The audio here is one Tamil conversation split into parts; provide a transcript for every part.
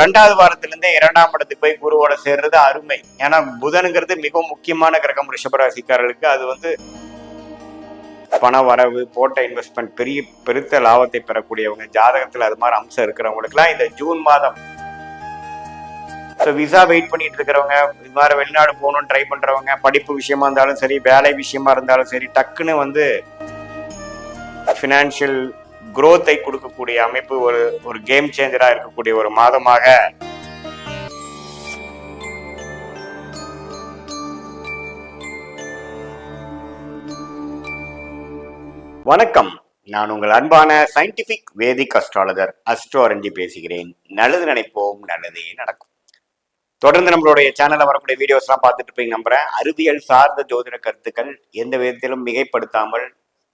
ரெண்டாவது வாரத்திலிருந்தே இரண்டாம் இடத்துக்கு போய் குருவோட சேர்றது அருமை. ஏன்னா புதனுங்கிறது மிகவும் முக்கியமான கிரகம் ரிஷபராசிக்காரர்களுக்கு. அது வந்து பண வரவு போட்ட இன்வெஸ்ட்மெண்ட் பெரிய பெருத்த லாபத்தை பெறக்கூடியவங்க ஜாதகத்தில் அது மாதிரி அம்சம் இருக்கிறவங்களுக்குலாம் இந்த ஜூன் மாதம். ஸோ விசா வெயிட் பண்ணிட்டு இருக்கிறவங்க இது மாதிரி வெளிநாடு போகணும்னு ட்ரை பண்றவங்க படிப்பு விஷயமா இருந்தாலும் சரி வேலை விஷயமா இருந்தாலும் சரி டக்குன்னு வந்து ஃபினான்ஷியல் குரோத்தை கொடுக்கக்கூடிய அமைப்பு ஒரு ஒரு கேம் சேஞ்சரா இருக்கக்கூடிய ஒரு மாதமாக வணக்கம். நான் உங்கள் அன்பான scientific Vedic astrologer astro Aranji பேசுகிறேன். நல்லது நினைப்போம் நல்லதே நடக்கும். தொடர்ந்து நம்மளுடைய சேனலில் வரக்கூடிய வீடியோஸ்லாம் பார்த்துட்டு இருப்பீங்க நம்புறேன். அறிவியல் சார்ந்த ஜோதிட கருத்துக்கள் எந்த விதத்திலும் மிகைப்படுத்தாமல்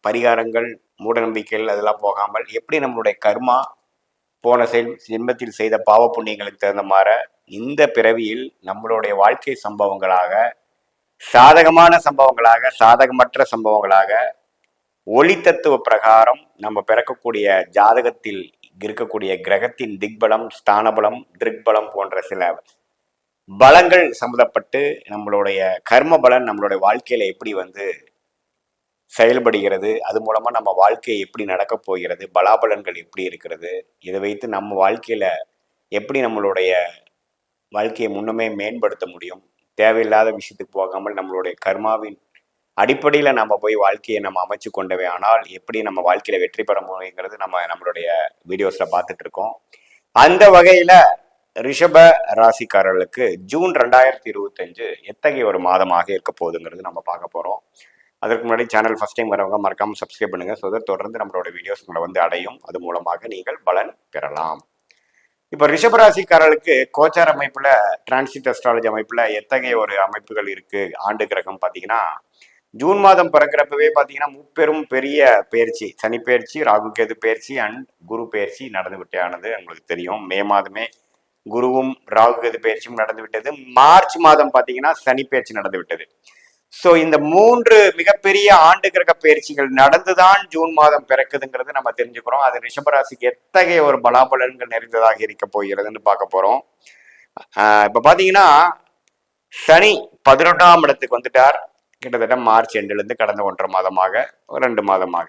பரிகாரங்கள் மூடநம்பிக்கைகள் அதெல்லாம் போகாமல் எப்படி நம்மளுடைய கர்மா போன செயல் ஜென்மத்தில் செய்த பாவ புண்ணியங்களுக்கு தகுந்த மாற இந்த பிறவியில் நம்மளுடைய வாழ்க்கை சம்பவங்களாக சாதகமான சம்பவங்களாக சாதகமற்ற சம்பவங்களாக ஒளி தத்துவ பிரகாரம் நம்ம பிறக்கக்கூடிய ஜாதகத்தில் இருக்கக்கூடிய கிரகத்தின் திக்பலம் ஸ்தானபலம் திருக்பலம் போன்ற சில பலங்கள் சம்மந்தப்பட்டு நம்மளுடைய கர்ம பலன் நம்மளுடைய வாழ்க்கையில எப்படி வந்து செயல்படுகிறது. அது மூலமா நம்ம வாழ்க்கை எப்படி நடக்கப் போகிறது? பலாபலன்கள் எப்படி இருக்கிறது? இதை வைத்து நம்ம வாழ்க்கையில எப்படி நம்மளுடைய வாழ்க்கையை முன்னமே மேம்படுத்த முடியும்? தேவையில்லாத விஷயத்துக்கு போகாமல் நம்மளுடைய கர்மாவின் அடிப்படையில நம்ம போய் வாழ்க்கையை நம்ம அமைச்சு கொண்டவே. ஆனால் எப்படி நம்ம வாழ்க்கையில வெற்றி பெற முடியுங்கிறது நம்ம நம்மளுடைய வீடியோஸ்ல பார்த்துட்டு இருக்கோம். அந்த வகையில ரிஷப ராசிக்காரர்களுக்கு ஜூன் ரெண்டாயிரத்தி இருபத்தஞ்சு எத்தகைய ஒரு மாதமாக இருக்க போகுதுங்கிறது நம்ம பார்க்க போறோம். அதற்கு முன்னாடி சேனல் ஃபர்ஸ்ட் டைம் வரவங்க மறக்காம சப்ஸ்கிரைப் பண்ணுங்க. ஸோ தொடர்ந்து நம்மளோட வீடியோஸ் உங்களை வந்து அடையும். அது மூலமாக நீங்கள் பலன் பெறலாம். இப்போ ரிஷபராசிக்காரர்களுக்கு கோச்சார் அமைப்புல டிரான்சிட் அஸ்ட்ராலஜி அமைப்புல எத்தகைய ஒரு அமைப்புகள் இருக்கு? ஆண்டு கிரகம் பார்த்தீங்கன்னா ஜூன் மாதம் பிறக்கிறப்பவே பார்த்தீங்கன்னா முப்பெரும் பெரிய பயிற்சி. சனி பயிற்சி ராகு கேது பயிற்சி அண்ட் குரு பயிற்சி நடந்து விட்டானது உங்களுக்கு தெரியும். மே மாதமே குருவும் ராகு கேது பயிற்சியும் நடந்து விட்டது. மார்ச் மாதம் பார்த்தீங்கன்னா சனி பயிற்சி நடந்து விட்டது. ஸோ இந்த மூன்று மிகப்பெரிய ஆண்டு கிரக பயிற்சிகள் நடந்துதான் ஜூன் மாதம் பிறக்குதுங்கிறது நம்ம தெரிஞ்சுக்கிறோம். அது ரிஷபராசிக்கு எத்தகைய ஒரு பலாபலன்கள் நிறைந்ததாக இருக்க போகிறதுன்னு பார்க்க போறோம். இப்போ பார்த்தீங்கன்னா சனி பதினொன்றாம் இடத்துக்கு வந்துட்டார். கிட்டத்தட்ட மார்ச் எண்டுல இருந்து கடந்த ஒன்றரை மாதமாக ரெண்டு மாதமாக.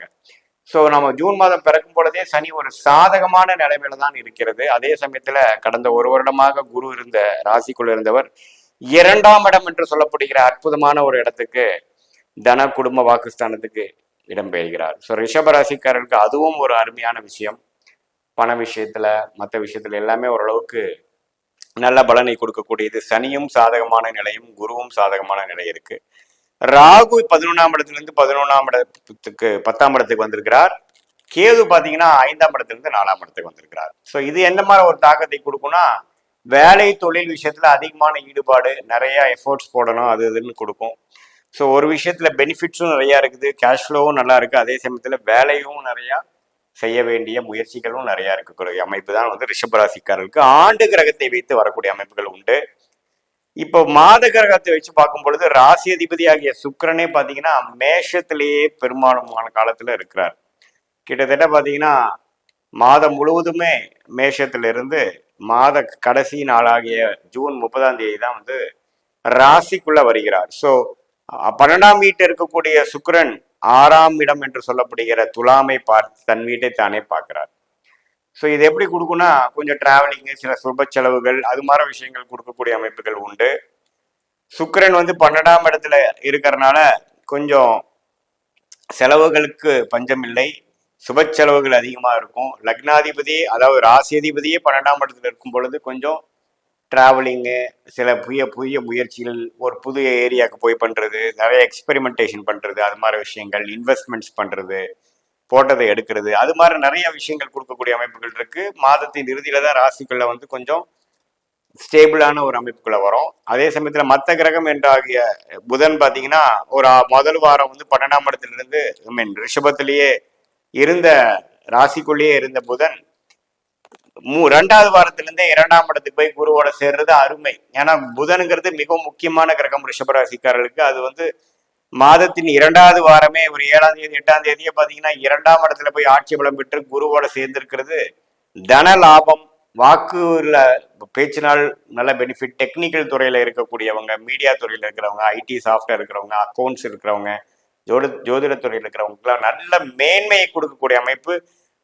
ஸோ நம்ம ஜூன் மாதம் பிறக்கும் பொழுதே சனி ஒரு சாதகமான நிலைமையில தான் இருக்கிறது. அதே சமயத்துல கடந்த ஒரு வருடமாக குரு இருந்த ராசிக்குள்ள இருந்தவர் இரண்டாம் இடம் என்று சொல்லப்படுகிற அற்புதமான ஒரு இடத்துக்கு தன குடும்ப வாக்குஸ்தானத்துக்கு இடம்பெறுகிறார் ஸோ ரிஷபராசிக்காரர்களுக்கு அதுவும் ஒரு அருமையான விஷயம். பண விஷயத்துல மற்ற விஷயத்துல எல்லாமே ஓரளவுக்கு நல்ல பலனை கொடுக்கக்கூடியது. சனியும் சாதகமான நிலையும் குருவும் சாதகமான நிலை இருக்கு. ராகு பதினொன்றாம் இடத்துலேருந்து பதினொன்றாம் இடத்துக்கு பத்தாம் இடத்துக்கு வந்திருக்கிறார். கேது பாத்தீங்கன்னா ஐந்தாம் இடத்துல இருந்து நாலாம் இடத்துக்கு வந்திருக்கிறார். ஸோ இது என்ன மாதிரி ஒரு தாக்கத்தை கொடுக்கும்னா வேலை தொழில் விஷயத்துல அதிகமான ஈடுபாடு நிறைய எஃபோர்ட்ஸ் போடணும் அது இதுன்னு கொடுக்கும். ஸோ ஒரு விஷயத்துல பெனிஃபிட்ஸும் நிறைய இருக்குது கேஷ் ஃப்ளோவும் நல்லா இருக்கு. அதே சமயத்துல வேலையும் நிறைய செய்ய வேண்டிய முயற்சிகளும் நிறைய இருக்கக்கூடிய அமைப்பு தான் வந்து ரிஷபராசிக்காரர்களுக்கு ஆண்டு கிரகத்தை வைத்து வரக்கூடிய அமைப்புகள் உண்டு. இப்போ மாத கிரகத்தை வச்சு பார்க்கும் பொழுது ராசி அதிபதி ஆகிய சுக்கரனே பார்த்தீங்கன்னா மேஷத்திலேயே பெரும்பாலுமான காலத்துல இருக்கிறார். கிட்டத்தட்ட பார்த்தீங்கன்னா மாதம் முழுவதுமே மேஷத்திலிருந்து மாத கடைசி நாளாகிய ஜூன் முப்பதாம் தேதி தான் வந்து ராசிக்குள்ள வருகிறார். ஸோ பன்னெண்டாம் வீட்டு இருக்கக்கூடிய சுக்கரன் ஆறாம் இடம் என்று சொல்லப்படுகிற துலாமை பார்த்து தன் வீட்டை தானே பார்க்கிறார். ஸோ இது எப்படி கொடுக்குன்னா கொஞ்சம் டிராவலிங்கு சில சுப செலவுகள் அது மாதிரி விஷயங்கள் கொடுக்கக்கூடிய அமைப்புகள் உண்டு. சுக்கரன் வந்து பன்னெண்டாம் இடத்துல இருக்கிறனால கொஞ்சம் செலவுகளுக்கு பஞ்சம் இல்லை சுப செலவுகள் அதிகமாக இருக்கும். லக்னாதிபதி அதாவது ராசியதிபதியே பன்னெண்டாம் இடத்துல இருக்கும் பொழுது கொஞ்சம் ட்ராவலிங்கு சில புதிய புதிய முயற்சிகள் ஒரு புது ஏரியாவுக்கு போய் பண்ணுறது நிறைய எக்ஸ்பெரிமெண்டேஷன் பண்ணுறது அது மாதிரி விஷயங்கள் இன்வெஸ்ட்மெண்ட்ஸ் பண்ணுறது போட்டதை எடுக்கிறது அது மாதிரி நிறைய விஷயங்கள் கொடுக்கக்கூடிய அமைப்புகள் இருக்குது மாதத்தின் இறுதியில் தான் ராசிக்குள்ளே வந்து கொஞ்சம் ஸ்டேபிளான ஒரு அமைப்புக்குள்ளே வரும். அதே சமயத்தில் மற்ற கிரகம் என்றாகிய புதன் பார்த்தீங்கன்னா ஒரு முதல் வாரம் வந்து பன்னெண்டாம் இடத்துலேருந்து ஐ மீன் ரிஷபத்திலேயே இருந்த ராசிக்குள்ளேயே இருந்த புதன் மூ ரெண்டாவது வாரத்திலிருந்தே இரண்டாம் இடத்துக்கு போய் குருவோட சேர்றது அருமை. ஏன்னா புதனுங்கிறது மிகவும் முக்கியமான கிரகம் ரிஷபராசிக்காரர்களுக்கு அது வந்து மாதத்தின் இரண்டாவது வாரமே ஒரு ஏழாம் தேதி எட்டாம் தேதியே பார்த்தீங்கன்னா இரண்டாம் இடத்துல போய் ஆட்சி பலம் பெற்று குருவோட சேர்ந்திருக்கிறது. தன லாபம் வாக்குல பேச்சினால் நல்ல பெனிஃபிட் டெக்னிக்கல் துறையில இருக்கக்கூடியவங்க மீடியா துறையில இருக்கிறவங்க ஐடி சாஃப்ட்வேர் இருக்கிறவங்க அக்கௌண்ட்ஸ் இருக்கிறவங்க ஜோதி ஜோதிடத்துறையில் துறையில் நல்ல மேன்மையை கொடுக்கக்கூடிய அமைப்பு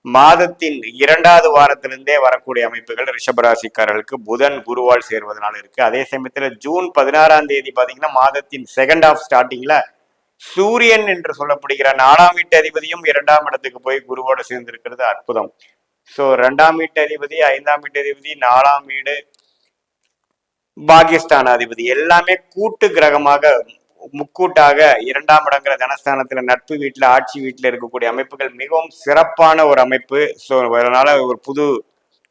மாதத்தின் இரண்டாவது வாரத்திலிருந்தே வரக்கூடிய அமைப்புகள் ரிஷபராசிக்காரர்களுக்கு புதன் குருவால் சேர்வதனால இருக்கு. அதே சமயத்துல ஜூன் பதினாறாம் தேதி பாத்தீங்கன்னா மாதத்தின் செகண்ட் ஆஃப் ஸ்டார்டிங்ல சூரியன் என்று சொல்லப்படுகிற நாலாம் வீட்டு அதிபதியும் இரண்டாம் இடத்துக்கு போய் குருவோட சேர்ந்திருக்கிறது. அற்புதம். ஸோ ரெண்டாம் வீட்டு அதிபதி ஐந்தாம் வீட்டு அதிபதி நாலாம் வீடு பாகிஸ்தான் அதிபதி எல்லாமே கூட்டு கிரகமாக முக்கூட்டாக இரண்டாம் இடங்கிற தனஸ்தானத்துல நட்பு வீட்டுல ஆட்சி வீட்டுல இருக்கக்கூடிய அமைப்புகள் மிகவும் சிறப்பான ஒரு அமைப்பு. ஸோ அதனால ஒரு புது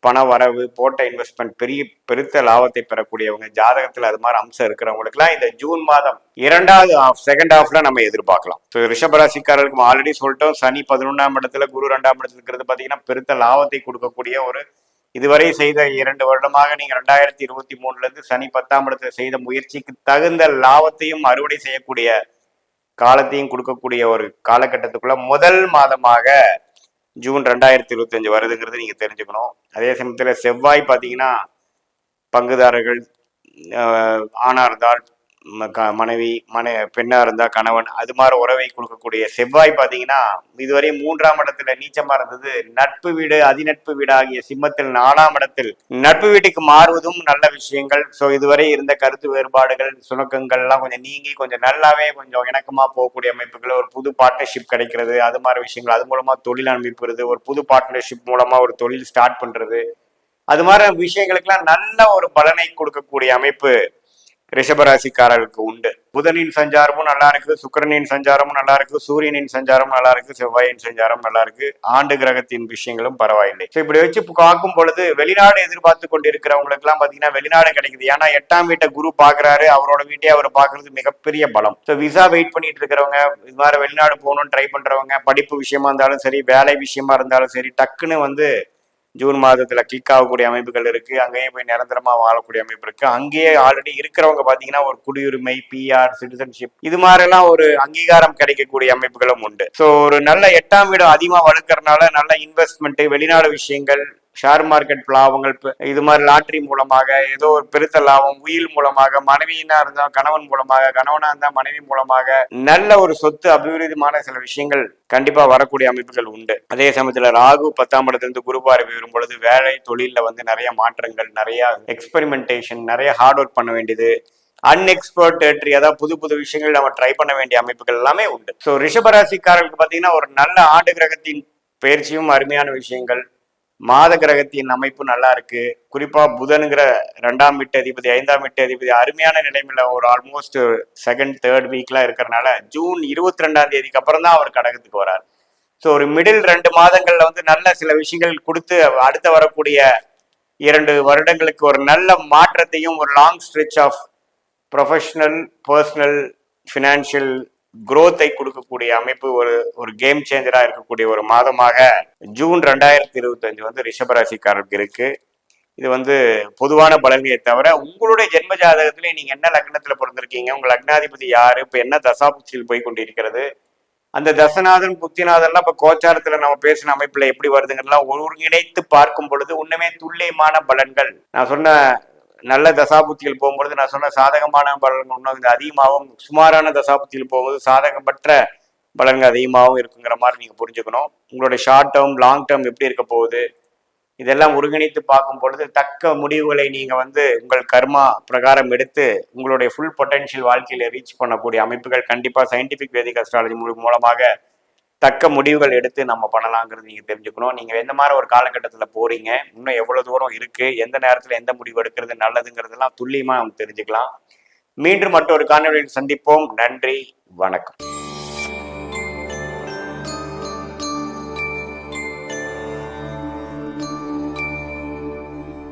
பண வரவு போட்ட இன்வெஸ்ட்மெண்ட் பெரிய பெருத்த லாபத்தை பெறக்கூடியவங்க ஜாதகத்துல அது மாதிரி அம்சம் இருக்கிறவங்களுக்குலாம் இந்த ஜூன் மாதம் இரண்டாவது ஆஃப் செகண்ட் ஹாஃப்ல நம்ம எதிர்பார்க்கலாம். ஸோ ரிஷபராசிக்காரர்களுக்கு ஆல்ரெடி சொல்லிட்டோம். சனி பதினொன்றாம் இடத்துல குரு ரெண்டாம் இடத்துல இருக்கிறது பார்த்தீங்கன்னா பெருத்த லாபத்தை கொடுக்கக்கூடிய ஒரு இதுவரை செய்த இரண்டு வருடமாக நீங்க ரெண்டாயிரத்தி இருபத்தி மூணுல இருந்து சனி பத்தாம் இடத்துல செய்த முயற்சிக்கு தகுந்த லாபத்தையும் அறுவடை செய்யக்கூடிய காலத்தையும் கொடுக்கக்கூடிய ஒரு காலகட்டத்துக்குள்ள முதல் மாதமாக ஜூன் ரெண்டாயிரத்தி இருபத்தஞ்சு வருதுங்கிறது நீங்க தெரிஞ்சுக்கணும். அதே சமயத்துல செவ்வாய் பார்த்தீங்கன்னா பங்குதாரர்கள் ஆஹ், இருந்தால் மனைவி மனை பெண்ணா இருந்தா கணவன் அது மாதிரி உறவை கொடுக்கக்கூடிய செவ்வாய் பார்த்தீங்கன்னா இதுவரை மூன்றாம் இடத்துல நீச்சமா இருந்தது. நட்பு வீடு அதிநட்பு வீடு ஆகிய சிம்மத்தில் நாலாம் இடத்தில் நட்பு வீட்டுக்கு மாறுவதும் நல்ல விஷயங்கள். ஸோ இதுவரை இருந்த கருத்து வேறுபாடுகள் சுணக்கங்கள் எல்லாம் கொஞ்சம் நீங்கி கொஞ்சம் நல்லாவே கொஞ்சம் இணக்கமா போகக்கூடிய அமைப்புகள் ஒரு புது பார்ட்னர்ஷிப் கிடைக்கிறது அது மாதிரி விஷயங்கள் அது மூலமா தொழில் அனுப்பிப்படுறது ஒரு புது பார்ட்னர்ஷிப் மூலமா ஒரு தொழில் ஸ்டார்ட் பண்றது. அது மாதிரி விஷயங்களுக்கெல்லாம் நல்ல ஒரு பலனை கொடுக்கக்கூடிய அமைப்பு. ரிஷபராசிக்காரர்களுக்கு உண்டு. புதனின் சஞ்சாரமும் நல்லா இருக்கு சுக்கரனின் சஞ்சாரமும் நல்லா இருக்கு சூரியனின் சஞ்சாரம் நல்லா இருக்கு செவ்வாயின் சஞ்சாரம் நல்லா இருக்கு ஆண்டு கிரகத்தின் விஷயங்களும் பரவாயில்லை. ஸோ இப்படி வச்சு பார்க்கும் பொழுது வெளிநாடு எதிர்பார்த்து கொண்டிருக்கிறவங்களுக்கு எல்லாம் பாத்தீங்கன்னா வெளிநாடு கிடைக்குது. ஏன்னா எட்டாம் வீட்டை குரு பாக்குறாரு. அவரோட வீட்டையே அவர் பாக்குறது மிகப்பெரிய பலம். ஸோ விசா வெயிட் பண்ணிட்டு இருக்கிறவங்க இது மாதிரி வெளிநாடு போகணும்னு ட்ரை பண்றவங்க படிப்பு விஷயமா இருந்தாலும் சரி வேலை விஷயமா இருந்தாலும் சரி டக்குன்னு வந்து ஜூன் மாதத்துல கிளிக் ஆகக்கூடிய அமைப்புகள் இருக்கு. அங்கேயே போய் நிரந்தரமா வாழக்கூடிய அமைப்பு இருக்கு. அங்கேயே ஆல்ரெடி இருக்கிறவங்க பாத்தீங்கன்னா ஒரு குடியுரிமை பிஆர் சிட்டிசன்ஷிப் இது மாதிரி எல்லாம் ஒரு அங்கீகாரம் கிடைக்கக்கூடிய அமைப்புகளும் உண்டு. ஸோ ஒரு நல்ல எட்டாம் இடம் அதிகமா வளர்க்கறதுனால நல்ல இன்வெஸ்ட்மெண்ட் வெளிநாடு விஷயங்கள் ஷேர் மார்க்கெட் லாபங்கள் இது மாதிரி லாட்ரி மூலமாக ஏதோ ஒரு பெருத்த லாபம் உயில் மூலமாக மனைவியினா இருந்தா கணவன் மூலமாக கணவனா இருந்தா மனைவி மூலமாக நல்ல ஒரு சொத்து அபிவிருத்திமான சில விஷயங்கள் கண்டிப்பா வரக்கூடிய அமைப்புகள் உண்டு. அதே சமயத்துல ராகு பத்தாம் இடத்திலிருந்து குரு பார்வை வரும் பொழுது வேலை தொழில வந்து நிறைய மாற்றங்கள் நிறைய எக்ஸ்பெரிமெண்டேஷன் நிறைய ஹார்ட் ஒர்க் பண்ண வேண்டியது அன்எக்ஸ்பர்ட் டெரிட்டரி அதாவது புது புது விஷயங்கள் நம்ம ட்ரை பண்ண வேண்டிய அமைப்புகள் எல்லாமே உண்டு. ஸோ ரிஷபராசிக்காரர்களுக்கு பார்த்தீங்கன்னா ஒரு நல்ல ஆண்டு கிரகத்தின் பயிற்சியும் அருமையான விஷயங்கள் மாத கிரகத்தின் அமைப்பு நல்லா இருக்கு. குறிப்பா புதனுங்கிற ரெண்டாம் வீட்டு அதிபதி ஐந்தாம் வீட்டு அதிபதி அருமையான நிலைமையில ஒரு ஆல்மோஸ்ட் செகண்ட் தேர்ட் வீக்லாம் இருக்கிறனால ஜூன் இருபத்தி ரெண்டாம் தேதிக்கு அப்புறம் தான் அவர் கடகத்துக்கு வரார். ஸோ ஒரு மிடில் ரெண்டு மாதங்கள்ல வந்து நல்ல சில விஷயங்கள் கொடுத்து அடுத்து வரக்கூடிய இரண்டு வருடங்களுக்கு ஒரு நல்ல மாற்றத்தையும் ஒரு long stretch of professional personal financial குரோத்தை கொடுக்கக்கூடிய அமைப்பு ஒரு ஒரு கேம் சேஞ்சராக இருக்கக்கூடிய ஒரு மாதமாக ஜூன் ரெண்டாயிரத்தி இருபத்தஞ்சு வந்து ரிஷபராசிக்காரருக்கு இருக்கு. இது வந்து பொதுவான பலன்களை தவிர உங்களுடைய ஜென்ம ஜாதகத்திலே நீங்க என்ன லக்னத்துல பிறந்திருக்கீங்க உங்க லக்னாதிபதி யாரு இப்ப என்ன தசாபுச்சியில் போய் கொண்டிருக்கிறது அந்த தசநாதன் புத்திநாதன்லாம் இப்ப கோச்சாரத்துல நம்ம பேசின அமைப்புல எப்படி வருதுங்கிறதெல்லாம் ஒருங்கிணைத்து பார்க்கும் பொழுது உண்மையே துல்லியமான பலன்கள். நான் சொன்ன நல்ல தசாபுத்தியில் போகும்பொழுது நான் சொன்ன சாதகமான பலன்கள் இன்னும் அதிகமாகவும் சுமாரான தசாபுத்தியில் போகும்போது சாதகமற்ற பலன்கள் அதிகமாகவும் இருக்குங்கிற மாதிரி நீங்கள் புரிஞ்சுக்கணும். உங்களுடைய ஷார்ட் டேர்ம் லாங் டேர்ம் எப்படி இருக்க போகுது இதெல்லாம் ஒருங்கிணைத்து பார்க்கும் பொழுது தக்க முடிவுகளை நீங்கள் வந்து உங்கள் கர்மா பிரகாரம் எடுத்து உங்களுடைய ஃபுல் பொட்டன்ஷியல் வாழ்க்கையில் ரீச் பண்ணக்கூடிய அமைப்புகள் கண்டிப்பாக சயின்டிஃபிக் வேதிக் அஸ்ட்ராலஜி மூலமாக தக்க முடிவுகள் எடுத்து நம்ம பண்ணலாங்கிறது நீங்க தெரிஞ்சுக்கணும். நீங்க எந்த மாதிரி ஒரு காலகட்டத்துல போறீங்க? இன்னும் எவ்வளவு தூரம் இருக்கு? எந்த நேரத்துல எந்த முடிவு எடுக்கிறது நல்லதுங்கிறதெல்லாம் துல்லியமா நம்ம தெரிஞ்சுக்கலாம். மீண்டும் மற்றொரு காணொலியில் சந்திப்போம். நன்றி. வணக்கம்.